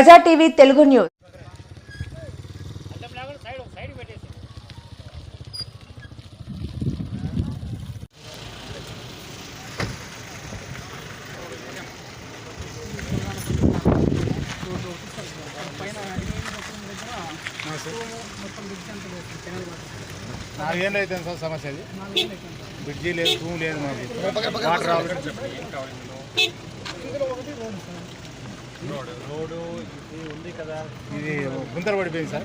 ప్రజా TV Telugu news. నాలుగేళ్ళు అయితే సార్ సమస్య అది. బ్రిడ్జి లేదు తూము లేదు మాకు. వాటర్ రావాలి రోడ్డు ఇది ఉంది కదా. ఇది గుంతలు పడిపోయింది సార్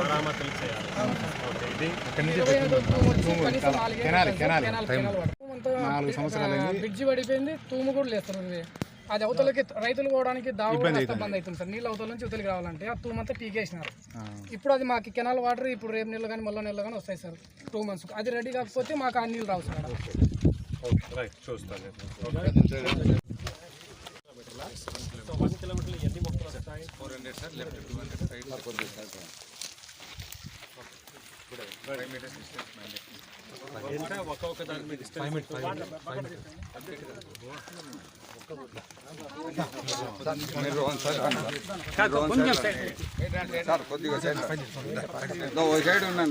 మరామతులు చేయాలి. ఓకే ఇది అక్కడి నుంచి తూము కెనాలి కెనాలి. నాలుగు సంవత్సరాలు బ్రిడ్జి పడిపోయింది తూము కూడా లేస్తారు అది అవతలకి రైతులు పోవడానికి దావు కూడా మస్తు బంద్ అవుతుంది సార్. నీళ్ళు అవతల నుంచి అవతలకి రావాలంటే ఆ తూము అంతా పీకేసినారు. ఆ. ఇప్పుడు అది మాకు కెనాల్ వాటర్ ఇప్పుడు రేపు నెలలు కానీ మళ్ళీ నెలలు కానీ వస్తాయి సార్. టూ మంత్స్ అది రెడీ కాకపోతే మాకు ఆ నీళ్ళు రావు సార్. ఓకే రైట్ చూస్తాను. సో వన్ ఎన్ని మొక్కలు వస్తాయి four hundred sir left two hundred distance ఓ సైడ్ ఉన్నా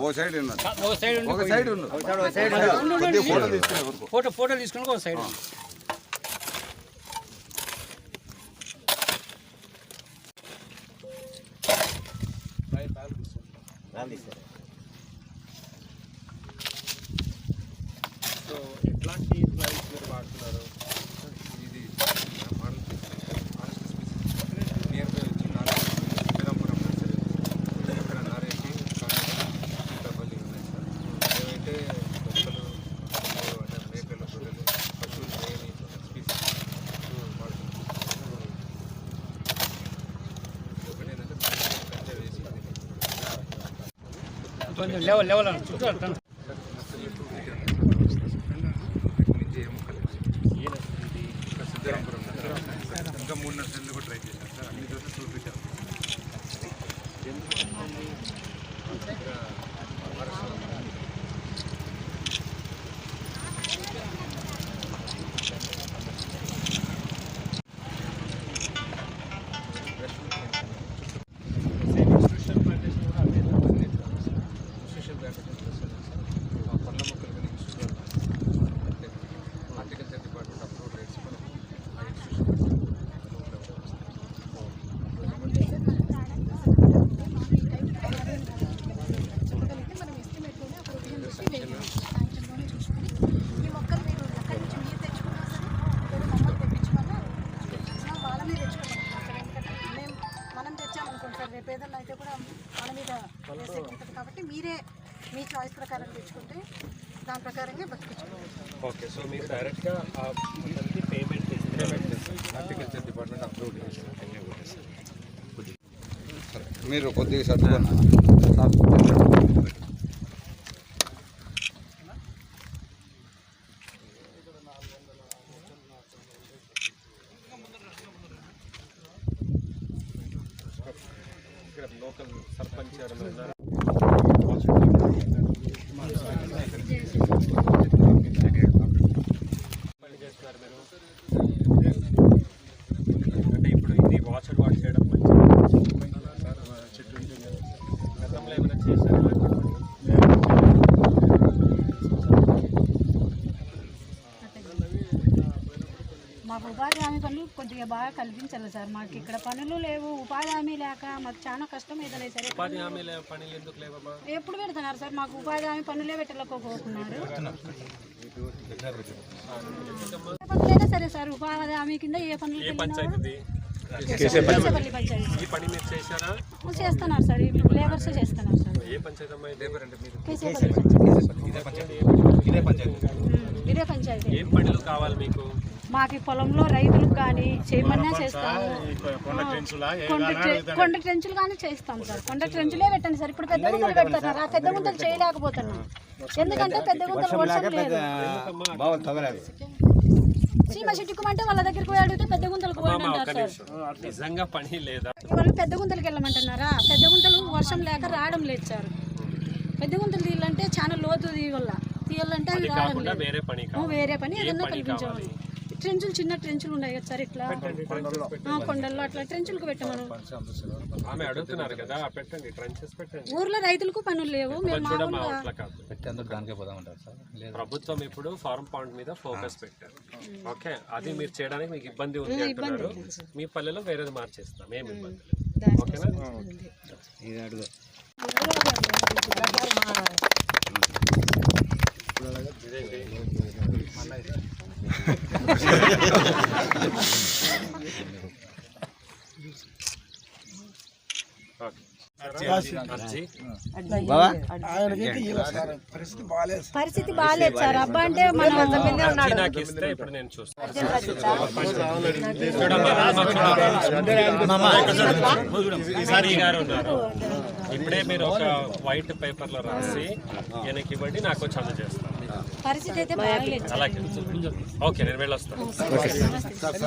ఓ సైడ్ ఉన్నా ఒక సైడ్ ఉన్నా ఫోటో తీసుకునే ఫోటో ఫోటో తీసుకుని ఒక సైడ్ ఎట్లాంటి ప్లాంట్స్ మీరు వాడుతున్నారు? ఇది మోడల్ నియర్ బై వచ్చి నర్సరీ ఇక్కడ సీతాపల్లి ఉన్నాయి సార్. మొక్కలు అంటే మేకల గొర్రెలు పశువులు స్పీసీస్ వాడుతున్నాం లెవెల్ లెవెల్ చుట్టూ నుంచి ఏ మొక్కలు ఈయన ఇది ఇంకా సిద్ధరాంపురం నర్సరీ. ఇంకా కూడా ట్రై చేశాను సార్. అన్ని చోట్ల చూపించాం ఇన్స్టిట్యూషన్ ప్లాంటేషన్ కూడా అదే సోషల్ ప్లాంటేషన్ ఆ పండ్ల మొక్కలు కానీ ఇన్స్టిట్యూషన్ అంటే హార్టికల్చర్ డిపార్ట్మెంట్ అప్రూవ్ రేట్స్ మనం ఆ ఇన్స్టిట్యూషన్ చెప్పగలిగితే మనం ఎస్టిమేట్లోనే ఒక ఉదయం నుంచి వేయాలి సాయంత్రంలోనే చూసుకుని ఈ మొక్కలు మీరు ఎక్కడి నుంచి మీరు తెచ్చుకున్నా సరే లేదా మమ్మల్ని తెప్పించమన్నా తెప్పించినా వాళ్ళనే తెచ్చుకోమంటున్నాం సార్ ఎందుకంటే మేము మనం తెచ్చామనుకోండి సార్ రేపు ఏదన్నా అయితే కూడా మన మీద ఉంటుంది కాబట్టి మీరే మీ చాయిస్ ప్రకారం తెచ్చుకుంటే దాని ప్రకారంగా బతికించుకోవాలి ఓకే సో మీరు డైరెక్ట్గా పేమెంట్ ఇస్తే హార్టికల్చర్ డిపార్ట్మెంట్ అప్రూవ్ మీరు కొద్దిగా సర్దుకోండి ఇక్కడ లోకల్ సర్పంచ్ ఎవరైనా ఉన్నారా? అంటే ఇప్పుడు ఇది వాచ్ వాచ్ చేయడం మంచిది. చెట్టు. గతంలో ఏమైనా చేశారా? కొద్దిగా బాగా కల్పించాలి సార్. మాకు ఇక్కడ పనులు లేవు ఉపాధి హామీ లేక మాకు చాలా కష్టం అవుతుంది సరే. ఉపాధి హామీల పనులు ఎందుకు లేవమ్మా? ఎప్పుడు పెడుతున్నారు సార్? మాకు ఉపాధి హామీ పనులే పెట్టలేకపోతున్నారు. పనులైనా సరే సార్ ఉపాధి హామీ కింద ఏ పనులు ఏ పంచాయతీ కేశపల్లి పంచాయతీ. ఈ పని మీరు చేశారా? చేస్తున్నారు సార్ లేబర్స్ చేస్తున్నారు సార్. ఏ పంచాయతీ అమ్మా ఇది? పంచాయతీ. ఇదే పంచాయతీ. ఏం పనులు కావాలి మీకు? మాకు ఈ పొలంలో రైతులకు కానీ చేయమన్నా చేస్తాము కొండ ట్రెంచులా కానీ చేస్తాం సార్. కొండ ట్రెంచులే పెట్టండి సార్. ఇప్పుడు పెద్ద గుంతలు పెడుతున్నారు ఆ పెద్ద గుంతలు చేయలేకపోతున్నాం. ఎందుకంటే పెద్ద గుంతలు వర్షం లేదు. సీమ చిట్టుకుమంటే వాళ్ళ దగ్గరికి పోయి అడిగితే పెద్ద గుంతలకు పోయిన అమ్మా, అంటారు ఒక్క సార్. నిమిషం. నిజంగా పని లేదా? వాళ్ళు పెద్ద గుంతలకు వెళ్ళమంటున్నారా? పెద్ద గుంతలు వర్షం లేక రావడం లేదు సార్. పెద్ద గుంతలు తీయాలంటే చాలా లోతు తీయాల తీయాలంటే అవి రావడం కాకుండా లేదు. వేరే పని ఓ, కావాలి. వేరే పని ఏ ఏదన్నా కల్పించాలి. ట్రెంచులు చిన్న ట్రెంచులు ఉన్నాయి కదా సార్ ఇట్లా? ఆ, కొండల్లో అట్లా ట్రెంచులకు పెట్టమను. ఆమె అడుగుతున్నారు కదా పెట్టండి ట్రంచెస్ పెట్టండి. ఊర్లో రైతులకు పనులు లేవు మేము చూడమ్మా మామూలుగా అట్లా కాదు. ప్రభుత్వం ఇప్పుడు ఫార్మ్ పాయింట్ మీద ఫోకస్ పెట్టారు. ఓకే అది మీరు చేయడానికి మీకు ఇబ్బంది ఉంది అంటున్నారు. మీ పల్లెలో వేరేది మార్చేస్తాం ఏమి ఇబ్బంది లేదు. ఓకేనా? పరిస్థితి బాగాలేదు సార్. అబ్బా అంటే మనం అర్జీ నాకు ఇస్తే ఇప్పుడు నేను చూస్తాను ఇప్పుడే మీరు ఒక వైట్ పేపర్లో రాసి వెనక్కి ఇవ్వండి నాకు వచ్చి అందజేస్తాను. పరిస్థితి అయితే బాగాలేదు. ఓకే నేను వెళ్ళొస్తాను